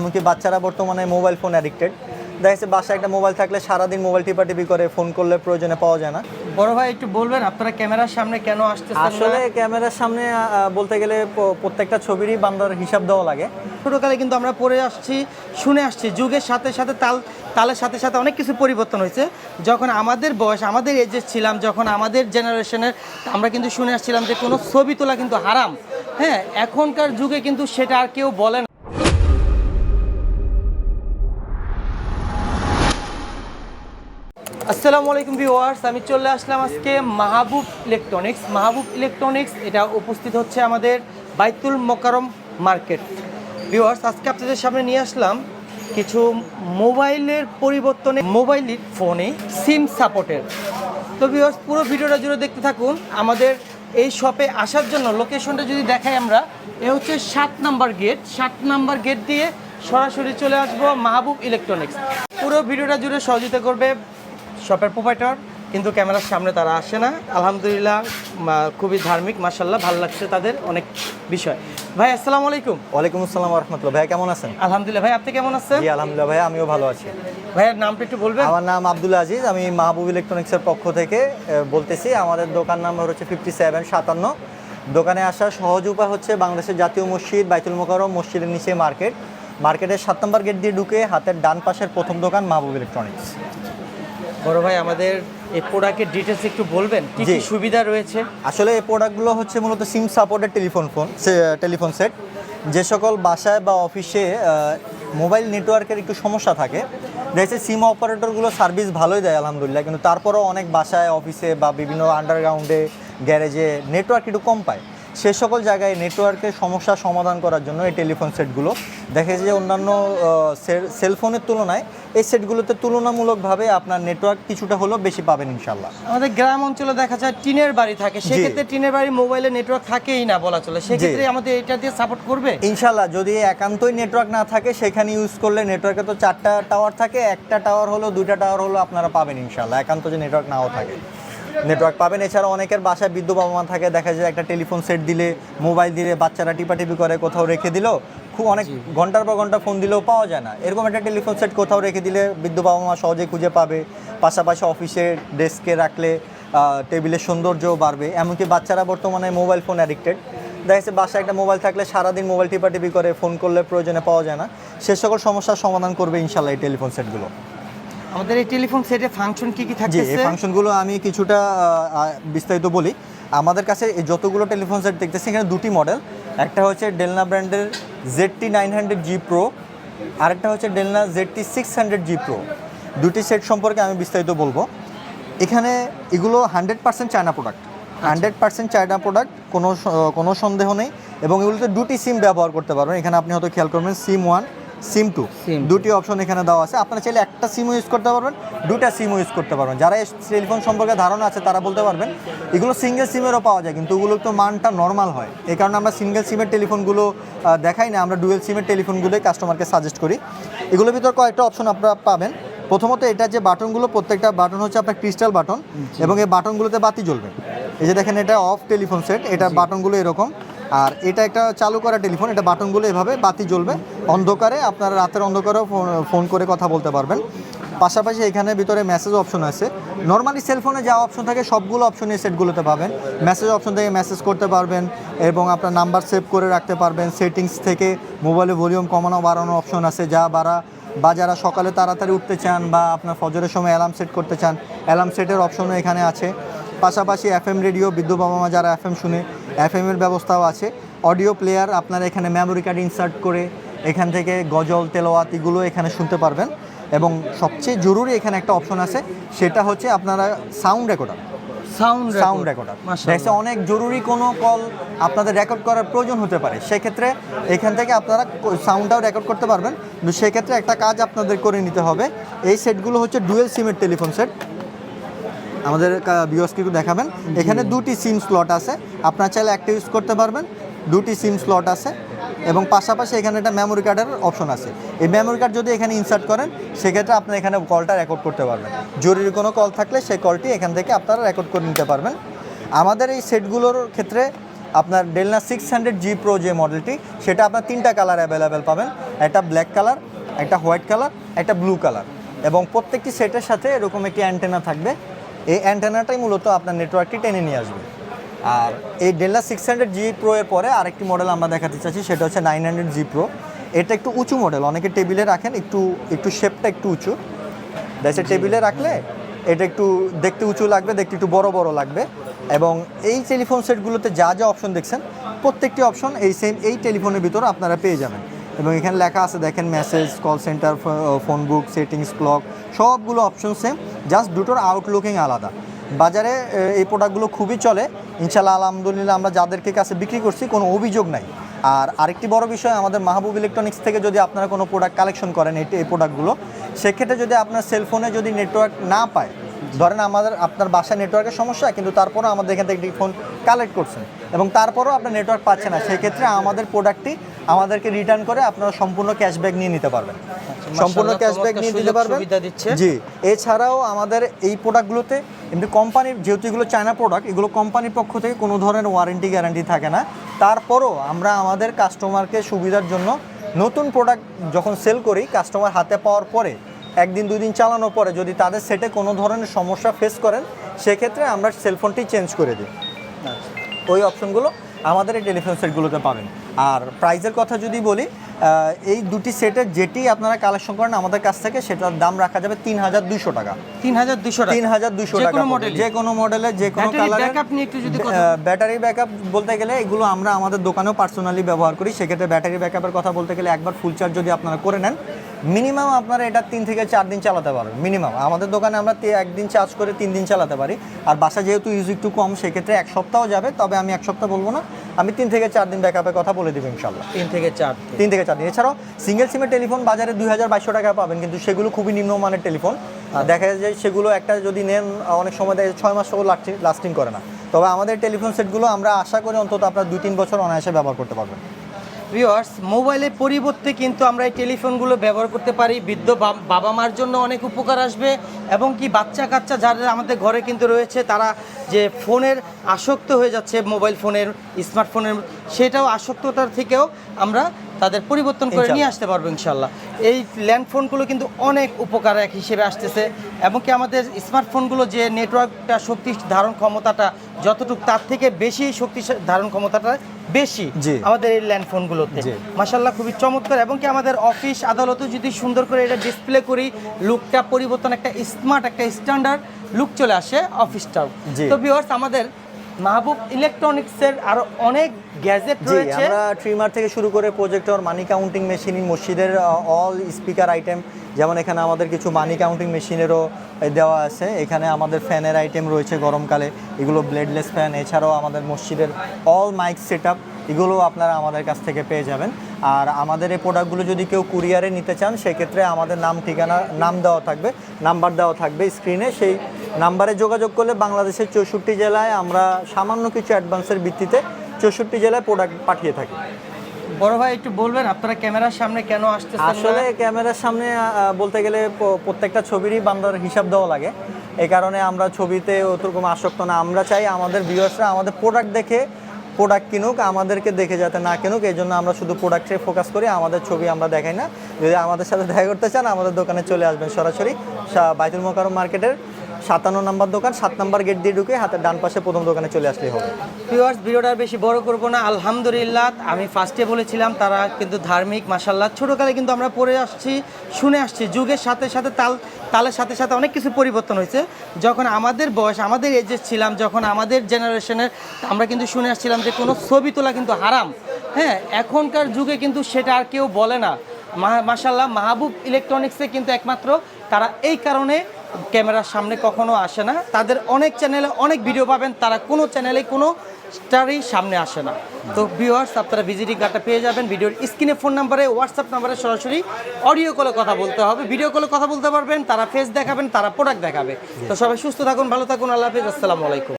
এমনকি বাচ্চারা বর্তমানে মোবাইল ফোন অ্যাডিক্টেড দেখা যাচ্ছে বাসায় একটা মোবাইল থাকলে সারাদিন মোবাইল টিপা টিপাটিপি করে ফোন করলে প্রয়োজনে পাওয়া যায় না। বড় ভাই একটু বলবেন আপনারা ক্যামেরার সামনে কেন আসতে আসলে ক্যামেরার সামনে বলতে গেলে প্রত্যেকটা ছবিরই বান্দার হিসাব দেওয়া লাগে। ছোটকালে কিন্তু আমরা পড়ে আসছি শুনে আসছি যুগের সাথে সাথে তাল তালের সাথে সাথে অনেক কিছু পরিবর্তন হয়েছে। যখন আমাদের বয়স আমাদের এজে ছিলাম যখন আমাদের জেনারেশনের আমরা কিন্তু শুনে আসছিলাম যে কোনো ছবি তোলা কিন্তু হারাম। হ্যাঁ এখনকার যুগে কিন্তু সেটা আর কেউ বলে না। আসসালামু আলাইকুম ভিওয়ার্স আমি চলে আসলাম আজকে মাহবুব ইলেকট্রনিক্স। মাহবুব ইলেকট্রনিক্স, এটা উপস্থিত হচ্ছে আমাদের বাইতুল মোকারম মার্কেট। ভিওয়ার্স আজকে আপনাদের সামনে নিয়ে আসলাম কিছু মোবাইলের পরিবর্তনে মোবাইল ফোনে সিম সাপোর্টের। তো ভিওয়ার্স পুরো ভিডিওটা জুড়ে দেখতে থাকুন। আমাদের এই শপে আসার জন্য লোকেশনটা যদি দেখাই আমরা, এ হচ্ছে সাত নাম্বার গেট। সাত নাম্বার গেট দিয়ে সরাসরি চলে আসব মাহবুব ইলেকট্রনিক্স। পুরো ভিডিওটা জুড়ে সহযোগিতা করবে শপের প্রোভাইডার কিন্তু ক্যামেরার সামনে তারা আসে না। আলহামদুলিল্লাহ খুবই ধার্মিক মাসাল্লাহ ভালো লাগছে তাদের অনেক বিষয়। ভাই আসসালামু আলাইকুম। ওয়ালাইকুম আসসালাম রহমতুল্লাহ ভাই কেমন আছেন? আলহামদুলিল্লাহ ভাই আপনি কেমন আছেন? জি আলহামদুলিল্লাহ ভাই আমিও ভালো আছি। ভাইয়ের নামটা একটু বলবেন? আমার নাম আব্দুল আজিজ আমি মাহবুব ইলেকট্রনিক্সের পক্ষ থেকে বলতেছি আমাদের দোকান নাম্বার হচ্ছে ফিফটি সেভেন সাতান্ন। দোকানে আসার সহজ উপায় হচ্ছে বাংলাদেশের জাতীয় মসজিদ বাইতুল মোকারম মসজিদের নিচে মার্কেট। মার্কেটের সাত নম্বর গেট দিয়ে ঢুকে হাতের ডান পাশের প্রথম দোকান মাহবুব ইলেকট্রনিক্স। বড় ভাই আমাদের এই প্রোডাক্টের ডিটেলস একটু বলবেন? কি কি সুবিধা রয়েছে? আসলে এই প্রোডাক্টগুলো হচ্ছে মূলত SIM supported telephone phone telephone set যে সকল বাসায় বা অফিসে মোবাইল নেটওয়ার্কের একটু সমস্যা থাকে। দেখছে সিম অপারেটরগুলো সার্ভিস ভালোই দেয় আলহামদুলিল্লাহ। কিন্তু তারপরেও অনেক বাসায় অফিসে বা বিভিন্ন আন্ডারগ্রাউন্ডে গ্যারেজে নেটওয়ার্ক একটু কম পায়। সে সকল জায়গায় নেটওয়ার্কের সমস্যার সমাধান করার জন্য এই টেলিফোন সেটগুলো। দেখা যায় যে অন্যান্য সেলফোনের তুলনায় এই সেটগুলোতে তুলনামূলকভাবে আপনার নেটওয়ার্ক কিছুটা হলেও বেশি পাবেন ইনশাল্লাহ আমাদের গ্রাম অঞ্চলে দেখা যায় টিনের বাড়ি থাকে। সেক্ষেত্রে টিনের বাড়ি মোবাইলে নেটওয়ার্ক থাকেই না বলা চলে। সেক্ষেত্রে আমাদের এটা দিয়ে সাপোর্ট করবে? ইনশাল্লাহ যদি একান্তই নেটওয়ার্ক না থাকে সেখানে ইউজ করলে নেটওয়ার্কে তো চারটা টাওয়ার থাকে। একটা টাওয়ার হলো দুইটা টাওয়ার হলো আপনারা পাবেন ইনশাল্লাহ একান্ত যে নেটওয়ার্ক নাও থাকে। নেটওয়ার্ক পাবেন। এছাড়া অনেকের বাসায় বিদ্যুৎ বাবা মা থাকে। দেখা যায় একটা টেলিফোন সেট দিলে মোবাইল দিলে বাচ্চারা টিপাটিপি করে কোথাও রেখে দিল। খুব অনেক ঘণ্টার পর ঘণ্টা ফোন দিলেও পাওয়া যায় না। এরকম একটা টেলিফোন সেট কোথাও রেখে দিলে বিদ্যুৎ বাবা মা সহজে খুঁজে পাবে। পাশাপাশি অফিসে ডেস্কে রাখলে টেবিলের সৌন্দর্যও বাড়বে। এমনকি বাচ্চারা বর্তমানে মোবাইল ফোন অ্যাডিক্টেড দেখা যাচ্ছে বাসায় একটা মোবাইল থাকলে সারাদিন মোবাইল টিপাটিপি করে ফোন করলে প্রয়োজনে পাওয়া যায় না। সে সকল সমস্যার সমাধান করবে ইনশাল্লাহ এই টেলিফোন সেটগুলো। আমাদের এই টেলিফোন সেটে ফাংশন কি কি জি এই ফাংশনগুলো আমি কিছুটা বিস্তারিত বলি। আমাদের কাছে এই যতগুলো টেলিফোন সেট দেখতেছি এখানে দুটি মডেল একটা হচ্ছে ডেলনা ব্র্যান্ডের Z T nine hundred G pro আরেকটা হচ্ছে ডেলনা Z T six hundred G pro দুটি সেট সম্পর্কে আমি বিস্তারিত বলব। এখানে এগুলো hundred percent China product hundred percent China product কোনো কোনো সন্দেহ নেই। এবং এগুলোতে দুটি সিম ব্যবহার করতে পারবেন। এখানে আপনি হয়তো খেয়াল করবেন সিম ওয়ান সিম টু। দুটি অপশন এখানে দেওয়া আছে। আপনারা চাইলে একটা সিমও ইউজ করতে পারবেন দুটা সিমও ইউজ করতে পারবেন। যারা এই টেলিফোন সম্পর্কে ধারণা আছে তারা বলতে পারবেন এগুলো সিঙ্গেল সিমেরও পাওয়া যায় কিন্তু ওগুলো তো মানটা নর্মাল হয়। এই কারণে আমরা সিঙ্গেল সিমের টেলিফোনগুলো দেখাই না আমরা ডুয়েল সিমের টেলিফোনগুলোই কাস্টমারকে সাজেস্ট করি। এগুলোর ভিতর কয়েকটা অপশন আপনারা পাবেন। প্রথমত এটা যে বাটনগুলো প্রত্যেকটা বাটন হচ্ছে আপনার ক্রিস্টাল বাটন এবং এই বাটনগুলোতে বাতি জ্বলবে। এই যে দেখেন এটা অফ টেলিফোন সেট এটা বাটনগুলো এরকম। আর এটা একটা চালু করা টেলিফোন, এটা বাটনগুলো এভাবে বাতি জ্বলবে। অন্ধকারে, আপনারা রাতের অন্ধকারেও ফোন- করে কথা বলতে পারবেন। পাশাপাশি এখানে ভিতরে মেসেজ অপশন আছে। নর্মালি সেলফোনে যা অপশন থাকে, সবগুলো অপশন এই সেটগুলোতে পাবেন। মেসেজ অপশন থেকে মেসেজ করতে পারবেন এবং আপনার নাম্বার সেভ করে রাখতে পারবেন। সেটিংস থেকে মোবাইলে ভলিউম কমানো, বাড়ানো অপশন আছে। যা বাড়া, বা যারা সকালে তাড়াতাড়ি উঠতে চান বা আপনার ফজরের সময় অ্যালার্ম সেট করতে চান অ্যালার্ম সেটের অপশনও এখানে আছে। পাশাপাশি এফএম রেডিও বিদ্যুৎ বাবা মা যারা এফএম শুনে এফএম এর ব্যবস্থাও আছে। অডিও প্লেয়ার আপনারা এখানে মেমোরি কার্ড ইনসার্ট করে এখান থেকে গজল তেলোয়াত এগুলো এখানে শুনতে পারবেন। এবং সবচেয়ে জরুরি এখানে একটা অপশন আছে সেটা হচ্ছে আপনারা sound recorder sound sound recorder দেখছে অনেক জরুরি কোনো কল আপনাদের রেকর্ড করার প্রয়োজন হতে পারে। সেক্ষেত্রে এখান থেকে আপনারা সাউন্ডটাও রেকর্ড করতে পারবেন। কিন্তু সেক্ষেত্রে একটা কাজ আপনাদের করে নিতে হবে। এই সেটগুলো হচ্ছে ডুয়েল সিমের টেলিফোন সেট আমাদের বিওসকে দেখাবেন। এখানে দুটি সিম স্লট আছে। আপনার চাইলে একটা ইউজ করতে পারবেন। দুটি সিম স্লট আছে এবং পাশাপাশি এখানে একটা মেমোরি কার্ডের অপশন আছে। এই মেমোরি কার্ড যদি এখানে ইনসার্ট করেন সেক্ষেত্রে আপনি এখানে কলটা রেকর্ড করতে পারবেন। জরুরি কোনো কল থাকলে সেই কলটি এখান থেকে আপনারা রেকর্ড করে নিতে পারবেন। আমাদের এই সেটগুলোর ক্ষেত্রে আপনার ডেলনা সিক্স হান্ড্রেড জি প্রো যে মডেলটি সেটা আপনার তিনটা কালার অ্যাভেলেবেল পাবেন। একটা ব্ল্যাক কালার একটা হোয়াইট কালার একটা ব্লু কালার এবং প্রত্যেকটি সেটের সাথে এরকম একটি অ্যান্টেনা থাকবে। এই অ্যান্টেনাটাই মূলত আপনার নেটওয়ার্কটি টেনে নিয়ে আসবে। আর এই ডেল্লা সিক্স হান্ড্রেড জি প্রো এর পরে আরেকটি মডেল আমরা দেখাতে চাচ্ছি সেটা হচ্ছে নাইন হান্ড্রেড জি প্রো এটা একটু উঁচু মডেল অনেকে টেবিলে রাখেন একটু একটু শেপটা একটু উঁচু। দেশে টেবিলে রাখলে এটা একটু দেখতে উঁচু লাগবে দেখতে একটু বড় বড় লাগবে। এবং এই টেলিফোন সেটগুলোতে যা যা অপশন দেখছেন প্রত্যেকটি অপশন এই সেম এই টেলিফোনের ভিতরে আপনারা পেয়ে যাবেন। এবং এখানে লেখা আছে, দেখেন message call centre phone book settings clock সবগুলো অপশন সেম জাস্ট দুটোর আউটলুকিং আলাদা। বাজারে এই প্রোডাক্টগুলো খুবই চলে। ইনশাল্লাহ আলহামদুলিল্লাহ, আমরা যাদেরকে কাছে বিক্রি করছি, কোনো অভিযোগ নাই। আর আরেকটি বড় বিষয়, আমাদের মাহবুব ইলেকট্রনিক্স থেকে যদি আপনারা কোনো প্রোডাক্ট কালেকশন করেন, এই প্রোডাক্টগুলো সেক্ষেত্রে যদি আপনার সেলফোনে যদি নেটওয়ার্ক না পায় ধরেন আমাদের আপনার বাসায় নেটওয়ার্কের সমস্যা কিন্তু তারপরও আমাদের এখান থেকে একটি ফোন কালেক্ট করছেন। এবং তারপরও আপনার নেটওয়ার্ক পাচ্ছে না। সেক্ষেত্রে আমাদের প্রোডাক্টটি আমাদেরকে রিটার্ন করে আপনারা সম্পূর্ণ ক্যাশব্যাক নিয়ে নিতে পারবেন। সম্পূর্ণ ক্যাশব্যাক নিয়ে নিতে পারবেন। জি এছাড়াও আমাদের এই প্রোডাক্টগুলোতে এমনি কোম্পানির যেহেতু এগুলো চায়না প্রোডাক্ট এগুলো কোম্পানির পক্ষ থেকে কোনো ধরনের ওয়ারেন্টি গ্যারান্টি থাকে না। তারপরও আমরা আমাদের কাস্টমারকে সুবিধার জন্য নতুন প্রোডাক্ট যখন সেল করি কাস্টমার হাতে পাওয়ার পরে একদিন দুই দিন চালানোর পরে যদি তাদের সেটে কোনো ধরনের সমস্যা ফেস করেন, সেক্ষেত্রে আমরা সেলফোনটি চেঞ্জ করে দিই। ওই অপশনগুলো আমাদের এই টেলিফোন সেটগুলোতে পাবেন। আর প্রাইজের কথা যদি বলি এই দুটি সেটের যেটি আপনারা কালেকশন করেন আমাদের কাছ থেকে সেটার দাম রাখা যাবে তিন হাজার দুশো টাকা। তিন হাজার দুশো তিন হাজার দুশো টাকা যে কোনো মডেলের যে কোনো কালারের কথা ব্যাটারি ব্যাকআপ বলতে গেলে এগুলো আমরা আমাদের দোকানেও পার্সোনালি ব্যবহার করি। সেক্ষেত্রে ব্যাটারি ব্যাকআপের কথা বলতে গেলে একবার ফুল চার্জ যদি আপনারা করে নেন মিনিমাম আপনারা এটা তিন থেকে চার দিন চালাতে পারবেন। মিনিমাম আমাদের দোকানে আমরা একদিন চার্জ করে তিন দিন চালাতে পারি। আর বাসা যেহেতু ইউজ একটু কম সেক্ষেত্রে এক সপ্তাহ যাবে। তবে আমি এক সপ্তাহ বলব না আমি তিন থেকে চার দিন ব্যাকআপের কথা বলে দেবো ইনশাল্লাহ তিন থেকে চার তিন থেকে চার দিন। এছাড়াও সিঙ্গেল সিমের টেলিফোন বাজারে দুই হাজার বাইশশো টাকা পাবেন কিন্তু সেগুলো খুবই নিম্নমানের টেলিফোন। দেখা যায় সেগুলো একটা যদি নেন অনেক সময় দেখা যায় ছয় মাস লাস্টিং করে না। তবে আমাদের টেলিফোন সেটগুলো আমরা আশা করি অন্তত আপনার দুই তিন বছর অনায়াসে ব্যবহার করতে পারবেন। ভিউয়ার্স মোবাইলের পরিবর্তে কিন্তু আমরা এই টেলিফোনগুলো ব্যবহার করতে পারি। বৃদ্ধ বাবা মার জন্য অনেক উপকার আসবে এবং কি বাচ্চা কাচ্চা যারা আমাদের ঘরে কিন্তু রয়েছে, তারা যে ফোনের আসক্ত হয়ে যাচ্ছে মোবাইল ফোনের স্মার্টফোনের সেটাও আসক্ততার থেকেও আমরা তাদের পরিবর্তন করে নিয়ে আসতে পারব ইনশাল্লাহ এই ল্যান্ড ফোনগুলো কিন্তু অনেক উপকার এক হিসেবে আসতেছে এবং কি আমাদের স্মার্টফোনগুলো যে নেটওয়ার্কটা শক্তি ধারণ ক্ষমতাটা যতটুকু তার থেকে বেশি শক্তি ধারণ ক্ষমতাটা বেশি আমাদের এই ল্যান্ড ফোনগুলোতে। মাসাল্লাহ খুবই চমৎকার এবং কি আমাদের অফিস আদালতে যদি সুন্দর করে এটা ডিসপ্লে করি লুকটা পরিবর্তন একটা স্মার্ট একটা স্ট্যান্ডার্ড লুক চলে আসে অফিসটাও। তো ভিউয়ার্স আমাদের মাহবুব ইলেকট্রনিক্সের আরও অনেক গ্যাজেট রয়েছে। আমরা ট্রিমার থেকে শুরু করে প্রজেক্টর মানি কাউন্টিং মেশিন মসজিদের অল স্পিকার আইটেম যেমন এখানে আমাদের কিছু মানি কাউন্টিং মেশিনেরও দেওয়া আছে। এখানে আমাদের ফ্যানের আইটেম রয়েছে গরমকালে এগুলো ব্লেডলেস ফ্যান এছাড়াও আমাদের মসজিদের অল মাইক সেট আপ এগুলো আপনারা আমাদের কাছ থেকে পেয়ে যাবেন। আর আমাদের এই প্রোডাক্টগুলো যদি কেউ কুরিয়ারে নিতে চান সেক্ষেত্রে আমাদের নাম ঠিকানা নাম দেওয়া থাকবে নাম্বার দেওয়া থাকবে স্ক্রিনে সেই নাম্বারে যোগাযোগ করলে বাংলাদেশের চৌষট্টি জেলায় আমরা সামান্য কিছু অ্যাডভান্সের ভিত্তিতে চৌষট্টি জেলায় প্রোডাক্ট পাঠিয়ে থাকি। বড় ভাই একটু বলবেন আপনারা ক্যামেরার সামনে কেন আসতেছেন না? আসলে ক্যামেরার সামনে বলতে গেলে প্রত্যেকটা ছবিরই বান্দার হিসাব দেওয়া লাগে। এই কারণে আমরা ছবিতে ওরকম আসক্ত না। আমরা চাই আমাদের ভিউয়ার্সরা আমাদের প্রোডাক্ট দেখে প্রোডাক্ট কিনুক আমাদেরকে দেখে যাতে না কিনুক। এই জন্য আমরা শুধু প্রোডাক্টে ফোকাস করি আমাদের ছবি আমরা দেখাই না। যদি আমাদের সাথে দেখা করতে চান আমাদের দোকানে চলে আসবেন সরাসরি বাইতুল মোকারম মার্কেটের সাতান্ন নম্বর দোকান, সাত নম্বর গেট দিয়ে ঢুকে হাতের ডান পাশে প্রথম দোকানে চলে আসলেই হবে। ভিউয়ার্স ভিডিওটা বেশি বড় করব না, আলহামদুলিল্লাহ, আমি ফার্স্টে বলেছিলাম, তারা কিন্তু ধার্মিক মাসাল্লাহ ছোটোকালে কিন্তু আমরা পড়ে আসছি, শুনে আসছি, যুগের সাথে সাথে তাল, তালের সাথে সাথে অনেক কিছু পরিবর্তন হয়েছে। যখন আমাদের বয়স, আমাদের এজের ছিলাম, যখন আমাদের জেনারেশনের আমরা কিন্তু শুনে আসছিলাম যে কোনো ছবি তোলা কিন্তু হারাম। হ্যাঁ এখনকার যুগে কিন্তু সেটা আর কেউ বলে না। মাসাল্লাহ মাহবুব ইলেকট্রনিক্সে কিন্তু একমাত্র, তারা এই কারণে ক্যামেরার সামনে কখনো আসে না। তাদের অনেক চ্যানেলে অনেক ভিডিও পাবেন, তারা কোনো চ্যানেলে কোনো স্টারই সামনে আসে না। তো ভিউয়ার্স আপনারা ভিজিটিং কার্ডটা পেয়ে যাবেন। ভিডিওর স্ক্রিনে ফোন নাম্বারে হোয়াটসঅ্যাপ নাম্বারে সরাসরি অডিও কলে কথা বলতে হবে। ভিডিও কলে কথা বলতে পারবেন, তারা ফেস দেখাবেন, তারা প্রোডাক্ট দেখাবে। তো সবাই সুস্থ থাকুন, ভালো থাকুন, আল্লাহ হাফিজ, আসসালামু আলাইকুম।